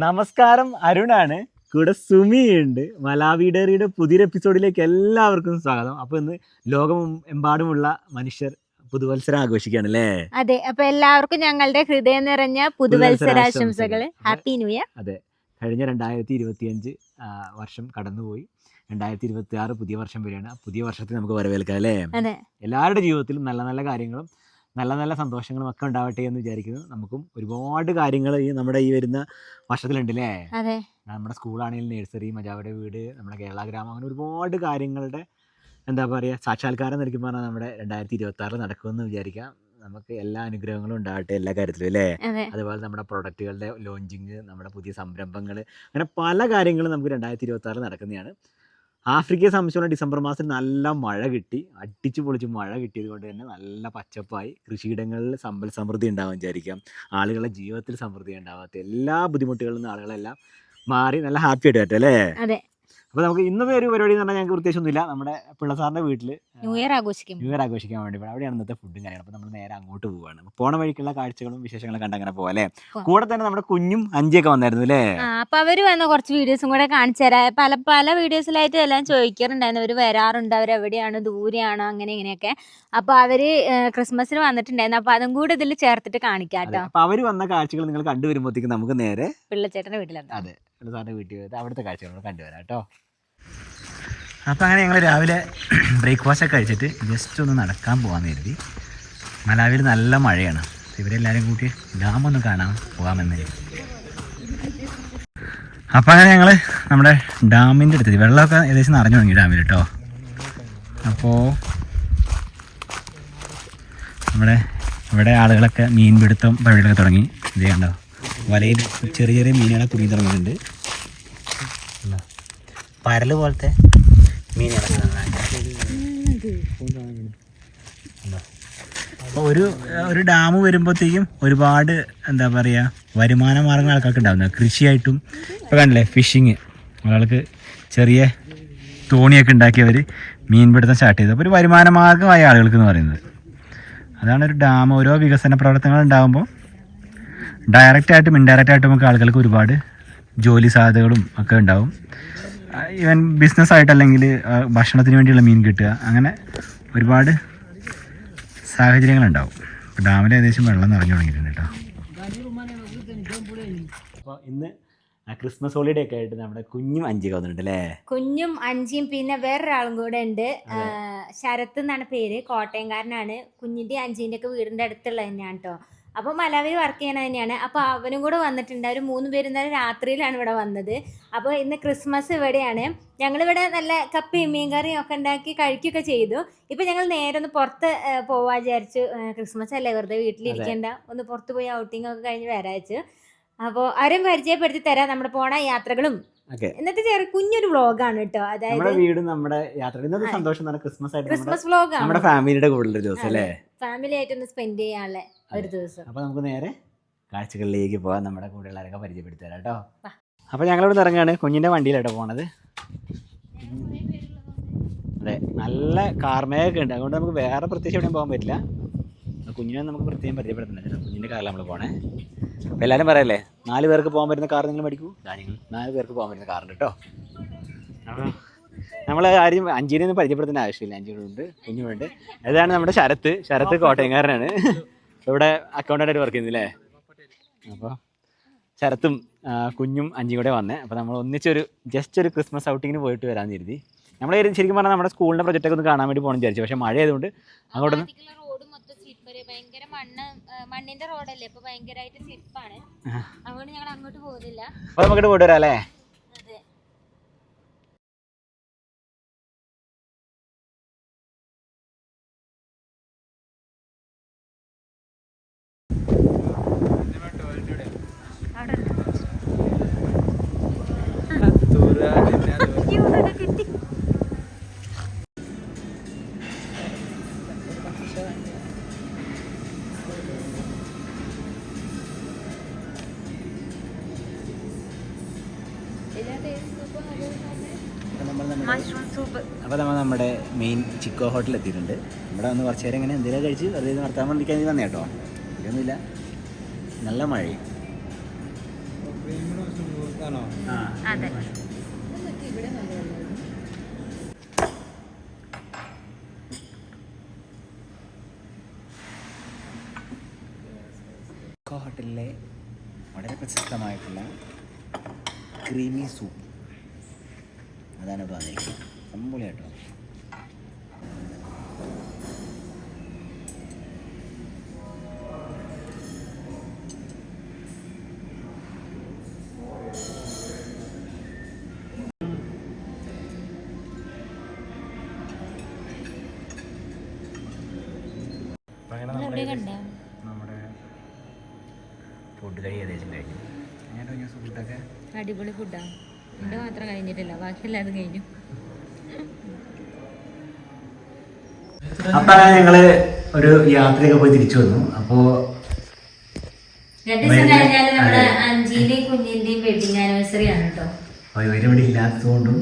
നമസ്കാരം അരുണാണ്. കൂടെ സുമിയുണ്ട്. മലാവിഡറിയുടെ പുതിയൊരു എപ്പിസോഡിലേക്ക് എല്ലാവർക്കും സ്വാഗതം. അപ്പൊ ഇന്ന് ലോകം എമ്പാടുമുള്ള മനുഷ്യർ പുതുവത്സരം ആഘോഷിക്കുകയാണ് അല്ലേ അതെ അപ്പൊ എല്ലാവർക്കും ഞങ്ങളുടെ ഹൃദയം നിറഞ്ഞ പുതുവത്സരാശംസകൾ. ഹാപ്പി ന്യൂ ഇയർ അതെ കഴിഞ്ഞ രണ്ടായിരത്തി ഇരുപത്തിയഞ്ച് വർഷം കടന്നുപോയി. രണ്ടായിരത്തി ഇരുപത്തി ആറ് പുതിയ വർഷം വരെയാണ്. പുതിയ വർഷത്തിൽ നമുക്ക് വരവേൽക്കാം അല്ലേ? എല്ലാവരുടെ ജീവിതത്തിലും നല്ല നല്ല കാര്യങ്ങളും നല്ല നല്ല സന്തോഷങ്ങളും ഒക്കെ ഉണ്ടാവട്ടെ എന്ന് വിചാരിക്കുന്നു. നമുക്കും ഒരുപാട് കാര്യങ്ങൾ ഈ നമ്മുടെ ഈ വരുന്ന വർഷത്തിലുണ്ട് അല്ലേ നമ്മുടെ സ്കൂളാണെങ്കിലും നഴ്സറി മജാവയുടെ വീട് നമ്മുടെ കേരള ഗ്രാമം അങ്ങനെ ഒരുപാട് കാര്യങ്ങളുടെ എന്താ പറയുക സാക്ഷാത്കാരം നിൽക്കും പറഞ്ഞാൽ നമ്മുടെ രണ്ടായിരത്തി ഇരുപത്തി ആറിൽ നടക്കുമെന്ന് വിചാരിക്കാം. നമുക്ക് എല്ലാ അനുഗ്രഹങ്ങളും ഉണ്ടാവട്ടെ എല്ലാ കാര്യത്തിലും അല്ലേ? അതെ. അതുപോലെ നമ്മുടെ പ്രൊഡക്റ്റുകളുടെ ലോഞ്ചിങ് നമ്മുടെ പുതിയ സംരംഭങ്ങൾ അങ്ങനെ പല കാര്യങ്ങളും നമുക്ക് രണ്ടായിരത്തി ഇരുപത്തി ആറിൽ നടക്കുന്നതാണ്. ആഫ്രിക്കയെ സംബന്ധിച്ചുള്ള ഡിസംബർ മാസത്തിൽ നല്ല മഴ കിട്ടി. അടിച്ചു പൊളിച്ച് മഴ കിട്ടിയത് കൊണ്ട് തന്നെ നല്ല പച്ചപ്പായി. കൃഷിയിടങ്ങളിൽ സമ്പൽ സമൃദ്ധി ഉണ്ടാവാൻ വിചാരിക്കാം. ആളുകളുടെ ജീവിതത്തിൽ സമൃദ്ധി ഉണ്ടാവാത്ത എല്ലാ ബുദ്ധിമുട്ടുകളിൽ നിന്ന് ആളുകളെല്ലാം മാറി നല്ല ഹാപ്പി ആയിട്ട് പറ്റും അല്ലേ? അപ്പോൾ നമുക്ക് ഇന്നത്തെ ഒരു പരിപാടി എന്ന് പറഞ്ഞാൽ ഞങ്ങൾക്ക് പ്രത്യേകിച്ചൊന്നുമില്ല. നമ്മുടെ പിള്ള സാറിന്റെ വീട്ടിൽ ന്യൂ ഇയർ ആഘോഷിക്കും. ന്യൂ ഇയർ ആഘോഷിക്കാൻ വേണ്ടി അവിടെയാണ് ഇന്നത്തെ ഫുഡും കാര്യങ്ങളും. അപ്പോൾ നമ്മൾ നേരെ അങ്ങോട്ട് പോവുകയാണ് അപ്പോൾ പോണ വഴിക്കുള്ള കാഴ്ചകളും വിശേഷങ്ങളും കണ്ട് അങ്ങനെ പോകാം അല്ലേ? കൂടെ തന്നെ നമ്മുടെ കുഞ്ഞും അഞ്ചിയൊക്കെ വന്നായിരുന്നു അല്ലേ? ആ അപ്പൊ അവർ വന്ന കുറച്ച് വീഡിയോസും കൂടെ കാണിച്ചു തരാം. പല പല വീഡിയോസിലായിട്ട് എല്ലാം ചോദിക്കാറുണ്ടായിരുന്നു. അവർ വരാറുണ്ട്. അവർ എവിടെയാണ്? ദൂരെയാണോ? അങ്ങനെ ഇങ്ങനെയൊക്കെ. അപ്പൊ അവർ ക്രിസ്മസിന് വന്നിട്ടുണ്ടായിരുന്നു. അപ്പൊ അതും കൂടെ ഇതിൽ ചേർത്തിട്ട് കാണിക്കാം. കേട്ടോ. അപ്പൊ അവർ വന്ന കാഴ്ചകൾ നിങ്ങൾ കണ്ടുവരുമ്പോഴത്തേക്ക് നമുക്ക് നേരെ പിള്ളച്ചേട്ടന്റെ വീട്ടിലെത്താം. അതെ സാറിന്റെ വീട്ടിൽ അവിടുത്തെ കാഴ്ചകൾ കണ്ടുവരാം കേട്ടോ. അപ്പൊ അങ്ങനെ ഞങ്ങൾ രാവിലെ ബ്രേക്ക്ഫാസ്റ്റ് ഒക്കെ കഴിച്ചിട്ട് ജസ്റ്റ് ഒന്ന് നടക്കാൻ പോകാൻ കരുതി. മലാവിൽ നല്ല മഴയാണ്. ഇവരെല്ലാവരും കൂട്ടി ഡാം ഒന്ന് കാണാൻ പോകാമെന്ന് അപ്പം അങ്ങനെ ഞങ്ങൾ നമ്മുടെ ഡാമിന്റെ അടുത്ത് വെള്ളമൊക്കെ ഏകദേശം നിറഞ്ഞു തുടങ്ങി ഡാമിൽ കേട്ടോ അപ്പോൾ നമ്മുടെ ഇവിടെ ആളുകളൊക്കെ മീൻ പിടുത്തം പരിപാടികളൊക്കെ തുടങ്ങി. ഇത് കണ്ടോ? വലയിൽ ചെറിയ ചെറിയ മീനുകളെ കുടുങ്ങി തുടങ്ങിയിട്ടുണ്ട്? പരൽ പോലത്തെ മീനുകളൊക്കെ അപ്പോൾ ഒരു ഒരു ഡാം വരുമ്പോഴത്തേക്കും ഒരുപാട് എന്താ പറയുക വരുമാന മാർഗങ്ങൾ ആൾക്കാർക്ക് ഉണ്ടാവുന്നത് കൃഷിയായിട്ടും ഇപ്പോൾ കണ്ടില്ലേ ഫിഷിങ് ഒരാൾക്ക് ചെറിയ തോണിയൊക്കെ ഉണ്ടാക്കിയവർ മീൻപിടുത്തം സ്റ്റാർട്ട് ചെയ്തു. അപ്പോൾ ഒരു വരുമാന മാർഗമായ ആളുകൾക്ക് എന്ന് പറയുന്നത്. അതാണ് ഒരു ഡാം ഓരോ വികസന പ്രവർത്തനങ്ങൾ ഉണ്ടാകുമ്പോൾ ഡയറക്റ്റായിട്ടും ഇൻഡയറക്റ്റായിട്ടും ഒക്കെ ആളുകൾക്ക് ഒരുപാട് ജോലി സാധ്യതകളും ഒക്കെ ഉണ്ടാവും. ഈവൻ ബിസിനസ് ആയിട്ടല്ലെങ്കിൽ ഭക്ഷണത്തിന് വേണ്ടിയുള്ള മീൻ കിട്ടുക. അങ്ങനെ ഒരുപാട് സാഹചര്യങ്ങളുണ്ടാവും. ഇപ്പോൾ ഡാമിൽ ഏകദേശം വെള്ളം നിറഞ്ഞു തുടങ്ങിയിട്ടുണ്ട് കേട്ടോ. അപ്പോൾ ഇന്ന് ക്രിസ്മസ് ഹോളിഡേ ഒക്കെ ആയിട്ട് നമ്മുടെ കുഞ്ഞും അഞ്ചി വന്നിട്ടുണ്ട് അല്ലേ? കുഞ്ഞും അഞ്ചിയും പിന്നെ വേറൊരാളും കൂടെ ഉണ്ട്. ശരത്ത് എന്നാണ് പേര്? കോട്ടയംകാരനാണ്. കുഞ്ഞിന്റെ അഞ്ചിന്റെ ഒക്കെ വീടിന്റെ അടുത്തുള്ള തന്നെയാണ് കേട്ടോ. അപ്പൊ മലവിൽ വർക്ക് ചെയ്യണ തന്നെയാണ്. അപ്പോൾ അവനും കൂടെ വന്നിട്ടുണ്ട്. അവർ മൂന്ന് പേരും ഇന്നലെ രാത്രിയിലാണ് ഇവിടെ വന്നത്. അപ്പോൾ ഇന്ന് ക്രിസ്മസ് ഇവിടെയാണ്. ഞങ്ങളിവിടെ നല്ല കപ്പയും മീൻകറിയും ഒക്കെ ഉണ്ടാക്കി കഴിക്കുകയൊക്കെ ചെയ്തു. ഇപ്പൊ ഞങ്ങൾ നേരെ ഒന്ന് പുറത്ത് പോവാ വിചാരിച്ചു ക്രിസ്മസ് അല്ലേ? വെറുതെ വീട്ടിലിരിക്കേണ്ട. ഒന്ന് പുറത്ത് പോയി ഔട്ടിംഗ് ഒക്കെ കഴിഞ്ഞ് വരാച്ചു. അപ്പോൾ ആരും പരിചയപ്പെടുത്തി തരാം. നമ്മുടെ പോണ യാത്രകളും. ഇന്നത്തെ ചെറിയ കുഞ്ഞൊരു വ്ളോഗാണ് കേട്ടോ. അതായത് വീടും നമ്മുടെ യാത്ര ഇന്നത്തെ സന്തോഷം ക്രിസ്മസ് ക്രിസ്മസ് വ്ളോഗാണ്. നമ്മുടെ ഫാമിലിയുടെ കൂടെ ഒരു ദിവസം അല്ലേ? ഫാമിലി ആയിട്ട് ഒന്ന് സ്പെൻഡ് ചെയ്യാനുള്ള ഒരു ദിവസം. അപ്പോൾ നമുക്ക് നേരെ കാഴ്ചകളിലേക്ക് പോകാം. നമ്മുടെ കൂടെയുള്ളവരൊക്കെ പരിചയപ്പെടുത്തുക കേട്ടോ. അപ്പൊ അപ്പോൾ ഞങ്ങളിവിടെ ഇറങ്ങാണ്. കുഞ്ഞിന്റെ വണ്ടിയിലാട്ടോ പോണത്. അതെ നല്ല കാർമേഘമൊക്കെ ഉണ്ട്. അതുകൊണ്ട് നമുക്ക് വേറെ പ്രത്യേകിച്ച് എവിടെയും പോകാൻ പറ്റില്ല. കുഞ്ഞിനെ നമുക്ക് പ്രത്യേകം പരിചയപ്പെടുത്തുന്നില്ല കുഞ്ഞിന്റെ കാറിൽ നമ്മൾ പോണേ. അപ്പോൾ എല്ലാവരും പറയല്ലേ നാല് പേർക്ക് പോകാൻ പറ്റുന്ന കാർ നിങ്ങൾ മേടിക്കൂ. നാല് പേർക്ക് പോകാൻ പറ്റുന്ന കാറുണ്ട് കേട്ടോ. നമ്മൾ ആരും അഞ്ചിനെ ഒന്നും പരിചയപ്പെടുത്തേണ്ട ആവശ്യമില്ല. അഞ്ചിനുണ്ട് കുഞ്ഞുണ്ട് അതാണ് നമ്മുടെ ശരത്ത്. ശരത്ത് കോട്ടയംകാരനാണ്. ഇവിടെ അക്കൗണ്ടന്റായിട്ട് വർക്ക് ചെയ്യുന്നില്ലേ? അപ്പോൾ ശരത്തും കുഞ്ഞും അഞ്ചും കൂടെ വന്നേ. അപ്പോൾ നമ്മൾ ഒന്നിച്ചൊരു ജസ്റ്റ് ഒരു ക്രിസ്മസ് ഔട്ടിങ്ങിന് പോയിട്ട് വരാമെന്ന് കരുതി. നമ്മൾ ശരിക്കും പറഞ്ഞാൽ നമ്മുടെ സ്കൂളിന്റെ പ്രൊജക്റ്റൊക്കെ ഒന്ന് കാണാൻ വേണ്ടി പോകണം വിചാരിച്ചു. പക്ഷേ മഴ ആയതുകൊണ്ട് അങ്ങോട്ടൊന്ന് സ്ലിപ്പറ് ഭയങ്കര മണ്ണ് മണ്ണിന്റെ റോഡല്ലേ ഇപ്പൊ ഭയങ്കരമായിട്ട് സ്ലിപ്പാണ് അതുകൊണ്ട് ഞങ്ങൾ അങ്ങോട്ട് പോകുന്നില്ല അപ്പൊ നമുക്ക് പോയിട്ട് വരാം അല്ലേ? അപ്പോൾ നമ്മൾ നമ്മുടെ മെയിൻ ചിക്കോ ഹോട്ടലിൽ എത്തിയിട്ടുണ്ട്. ഇവിടെ വന്ന് കുറച്ച് നേരം ഇങ്ങനെ എന്തെങ്കിലും കഴിച്ച് വെറുതെ ഇത് നടത്താൻ വേണ്ടിക്കാൻ വന്നേ കേട്ടോ. ഇതൊന്നുമില്ല. നല്ല മഴയും. അതെ. ഹോട്ടലിലെ വളരെ പ്രശസ്തമായിട്ടുള്ള ക്രീമി സൂപ്പ് അതാണ് ഇപ്പോൾ വന്നിരിക്കുന്നത്. അമ്പുളിയാട്ടോ കണ്ടേ നമ്മുടെ ഫുഡ് കഴി ഏകദേശം കഴിഞ്ഞു അങ്ങനെ ഫുഡൊക്കെ അടിപൊളി ഫുഡാ എന്റെ മാത്രം കഴിഞ്ഞിട്ടില്ല. ബാക്കി എല്ലാതും കഴിഞ്ഞു. അപ്പൊ ഞങ്ങൾ ഒരു യാത്രയൊക്കെ പോയി തിരിച്ചു വന്നു. അപ്പോ രണ്ട് ദിവസം നമ്മുടെ അഞ്ചിന്റെയും കുഞ്ഞിന്റെയും വെഡിങ് ആനിവേഴ്സറി ആണ് കേട്ടോ ഇവരിവിടെ ഇല്ലാത്തതുകൊണ്ടും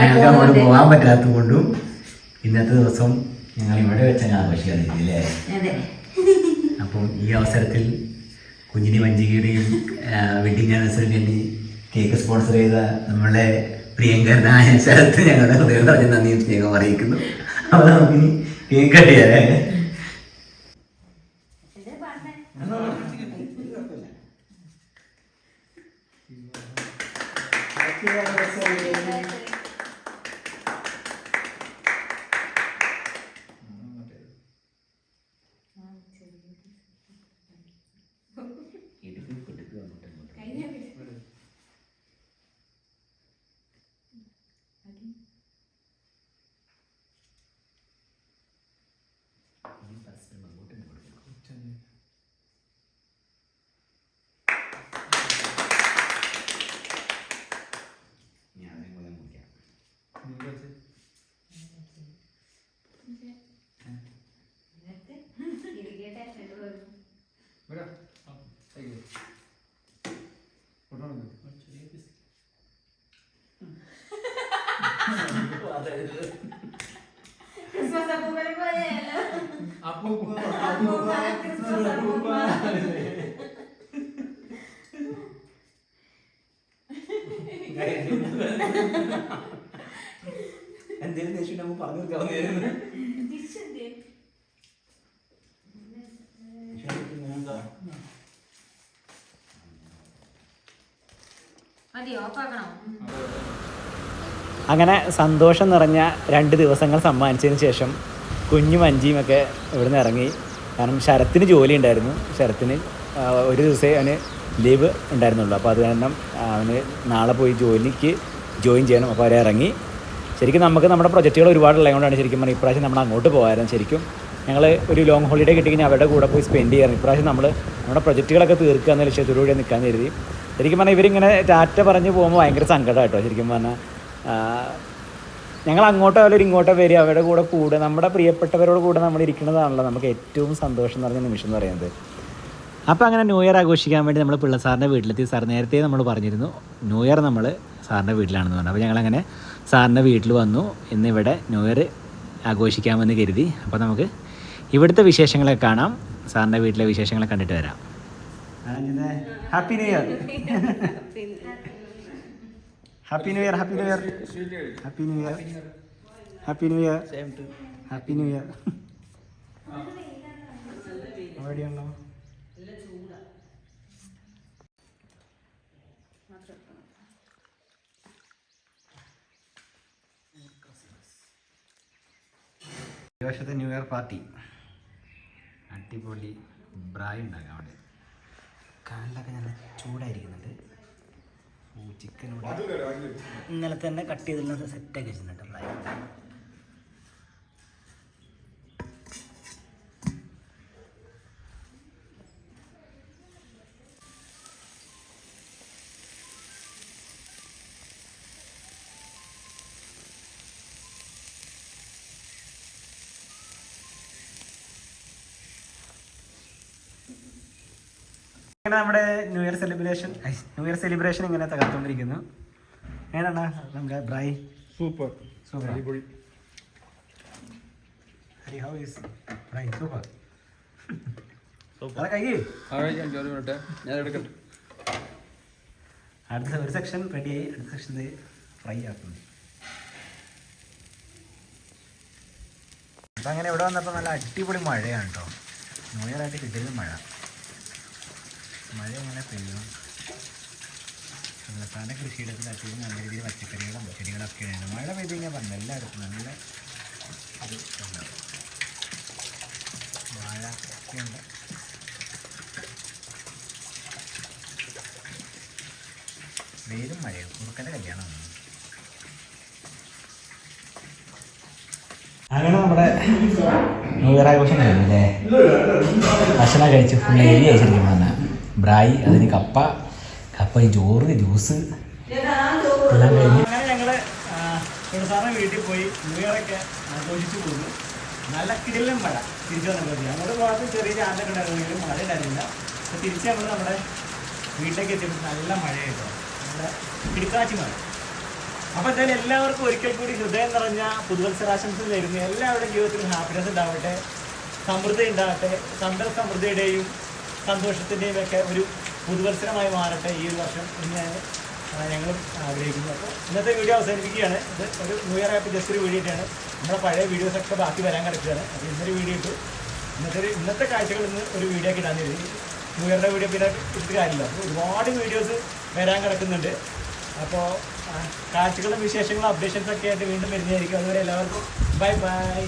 ഞങ്ങൾക്ക് പോകാൻ പറ്റാത്തതുകൊണ്ടും ഇന്നത്തെ ദിവസം ഞങ്ങൾ ഇവിടെ വെച്ചാൽ ആഘോഷിക്കാറില്ല അപ്പം ഈ അവസരത്തിൽ കുഞ്ഞിനി വഞ്ചികയുടെയും വെഡിങ് ആനിവേഴ്സറി കേക്ക് സ്പോൺസർ ചെയ്ത നമ്മളെ പ്രിയങ്കരനായ ശരത്ത് ഞങ്ങളുടെ ഹൃദയം പറഞ്ഞ നന്ദിയും സ്നേഹം അറിയിക്കുന്നു. അപ്പോൾ നമുക്കിനി കേക്ക് കട്ട് ചെയ്യാല്ലേ എന്തെങ്കിലും ദേഷ്യം നമ്മൾ പറഞ്ഞു തീർക്കാവുന്നതായിരുന്നു അങ്ങനെ സന്തോഷം നിറഞ്ഞ രണ്ട് ദിവസങ്ങൾ സമ്മാനിച്ചതിന് ശേഷം കുഞ്ഞും അഞ്ചിയുമൊക്കെ ഇവിടുന്ന് ഇറങ്ങി. കാരണം ശരത്തിന് ജോലി ഉണ്ടായിരുന്നു. ശരത്തിന് ഒരു ദിവസമേ അവന് ലീവ് ഉണ്ടായിരുന്നുള്ളൂ. അപ്പോൾ അത് കാരണം അവന് നാളെ പോയി ജോലിക്ക് ജോയിൻ ചെയ്യണം. അപ്പോൾ അവരെ ഇറങ്ങി. ശരിക്കും നമുക്ക് നമ്മുടെ പ്രൊജക്റ്റുകൾ ഒരുപാടുള്ളത് കൊണ്ടാണ് ശരിക്കും പറഞ്ഞാൽ ഇപ്രാവശ്യം നമ്മൾ അങ്ങോട്ട് പോകാമായിരുന്നു ശരിക്കും. ഞങ്ങൾ ഒരു ലോങ് ഹോളിഡേ കിട്ടി കഴിഞ്ഞാൽ അവരുടെ കൂടെ പോയി സ്പെൻഡ് ചെയ്യാറ് ഇപ്രാവശ്യം നമ്മൾ നമ്മുടെ പ്രൊജക്റ്റുകളൊക്കെ തീർക്കുക എന്ന ലക്ഷ്യത്തോടുകൂടി നിൽക്കാൻ കരുതി. ശരിക്കും പറഞ്ഞാൽ ഇവരിങ്ങനെ ടാറ്റ പറഞ്ഞ് പോകുമ്പോൾ ഭയങ്കര സങ്കടം കേട്ടോ ശരിക്കും പറഞ്ഞാൽ ഞങ്ങൾ അങ്ങോട്ടോ അല്ലെങ്കിൽ ഇങ്ങോട്ടോ വരിക അവരുടെ കൂടെ കൂടെ നമ്മുടെ പ്രിയപ്പെട്ടവരോട് കൂടെ നമ്മൾ ഇരിക്കുന്നതാണല്ലോ നമുക്ക് ഏറ്റവും സന്തോഷം നിറഞ്ഞ നിമിഷം എന്ന് പറയുന്നത്. അപ്പോൾ അങ്ങനെ ന്യൂ ഇയർ ആഘോഷിക്കാൻ വേണ്ടി നമ്മൾ പിള്ള സാറിന്റെ വീട്ടിലെത്തി. സാർ നേരത്തെ നമ്മൾ പറഞ്ഞിരുന്നു ന്യൂ ഇയർ നമ്മൾ സാറിന്റെ വീട്ടിലാണെന്ന് പറഞ്ഞു. അപ്പോൾ ഞങ്ങളങ്ങനെ സാറിന്റെ വീട്ടിൽ വന്നു. ഇന്നിവിടെ ന്യൂ ഇയർ ആഘോഷിക്കാമെന്ന് കരുതി. അപ്പോൾ നമുക്ക് ഇവിടുത്തെ വിശേഷങ്ങളെ കാണാം. സാറിന്റെ വീട്ടിലെ വിശേഷങ്ങളെ കണ്ടിട്ട് വരാം. Happy new year happy new year happy new year happy new year happy new year happy new year അവിടെയാണല്ലോ ഈ വർഷത്തെ ന്യൂ ഇയർ പാർട്ടി അടിപൊളി ബ്രായ് ഉണ്ടാക്കാം അവിടെ. കാലിലൊക്കെ നല്ല ചൂടായിരിക്കുന്നുണ്ട്. ചിക്കൻ ഇവിടെ ഇന്നലെ തന്നെ കട്ട് ചെയ്തിട്ടുള്ളത് സെറ്റാക്കി വെച്ചിട്ടുണ്ട് ഇങ്ങനെ നമ്മുടെ new year celebration new year celebration ഇങ്ങനെ തകർത്തോണ്ടിരിക്കുന്നു ഏതാണ് നമ്മുടെ ബ്രൈ? സൂപ്പർ സൂപ്പർ അടിപൊളി. ഹരി ഹൗ ഈസ് ബ്രൈ? സൂപ്പർ അടുത്ത ഒരു സെക്ഷൻ റെഡിയായി അടുത്ത സെക്ഷൻ ഫ്രൈ ആക്കുന്നു അപ്പം അങ്ങനെ ഇവിടെ വന്നപ്പോൾ നല്ല അടിപൊളി മഴയാണ് കേട്ടോ ന്യൂ ഇയർ ആയിട്ട് കിട്ടിയത് മഴ. മഴ ഇങ്ങനെ പെയ്യും വെള്ളത്താന്റെ കൃഷിയിടത്തിൽ അത്യാവശ്യം നല്ല രീതിയിൽ പച്ചക്കറികളും ചെടികളൊക്കെ ഉണ്ട് മഴ പെയ്ത് കഴിഞ്ഞാൽ പറഞ്ഞു എല്ലായിടത്തും നല്ല ഒരു മഴ വാഴ വെയിലും മഴയും. കുറുക്കന്റെ കല്യാണമാണ്. അങ്ങനെ നമ്മുടെ ന്യൂ ഇയർ ആഘോഷം കഴിഞ്ഞല്ലേ ഭക്ഷണം കഴിച്ച്. ഫുൾ എഴുതി കഴിച്ചിരിക്കും പറഞ്ഞ ബ്രായി അതിന് കപ്പ കപ്പ ചോറ് ജ്യൂസ്. എല്ലാം കഴിഞ്ഞ് ഞങ്ങൾ സാറിന് വീട്ടിൽ പോയി ന്യൂ ഇയർ ഒക്കെ ആഘോഷിച്ചു പോകുന്നു നല്ല കിടിലം മഴ തിരിച്ചു വന്നപ്പോൾ ഞങ്ങളുടെ ഭാഗത്ത് ചെറിയ ചാനലൊക്കെ ഉണ്ടായിരുന്നെങ്കിലും മഴ ഉണ്ടായിരുന്നില്ല. അപ്പോൾ തിരിച്ച് നമ്മൾ നമ്മുടെ വീട്ടിലേക്ക് എത്തിയപ്പോൾ നല്ല മഴയായിട്ടോ നല്ല കിടക്കാച്ചി മഴ. അപ്പോൾ എന്തായാലും എല്ലാവർക്കും ഒരിക്കൽ കൂടി ഹൃദയം നിറഞ്ഞ പുതുവത്സരാശംസ നേരുന്നു. എല്ലാവരുടെയും ജീവിതത്തിലും ഹാപ്പിനെസ് ഉണ്ടാവട്ടെ. സമൃദ്ധി ഉണ്ടാവട്ടെ സമ്പൽ സമൃദ്ധിയുടെയും സന്തോഷത്തിന്റെയും ഒക്കെ ഒരു പുതുവത്സരമായി മാറട്ടെ ഈ ഒരു വർഷം എന്ന് ഞങ്ങളും ആഗ്രഹിക്കുന്നു. അപ്പോൾ ഇന്നത്തെ വീഡിയോ അവസാനിപ്പിക്കുകയാണ്. ഇത് ഒരു ന്യൂ ഇയർ ആയപ്പോൾ ജസ്റ്റ് ഒരു വീഡിയോയിട്ടാണ് നമ്മുടെ പഴയ വീഡിയോസൊക്കെ ബാക്കി വരാൻ കിടക്കുകയാണ്. അപ്പോൾ ഇന്നൊരു വീഡിയോ ഇട്ടു ഇന്നത്തെ ഒരു ഇന്നത്തെ കാഴ്ചകൾ ഇന്ന് ഒരു വീഡിയോ ഒക്കെ ഇടാൻ കരുതി ന്യൂ ഇയറിന്റെ വീഡിയോ പിന്നെ ഇട്ടിട്ട് കാര്യമില്ല. അപ്പോൾ ഒരുപാട് വീഡിയോസ് വരാൻ കിടക്കുന്നുണ്ട്. അപ്പോൾ കാഴ്ചകളും വിശേഷങ്ങളും അപ്ഡേഷൻസൊക്കെ ആയിട്ട് വീണ്ടും വരുന്നതായിരിക്കും. അതുവരെ എല്ലാവർക്കും ബൈ ബൈ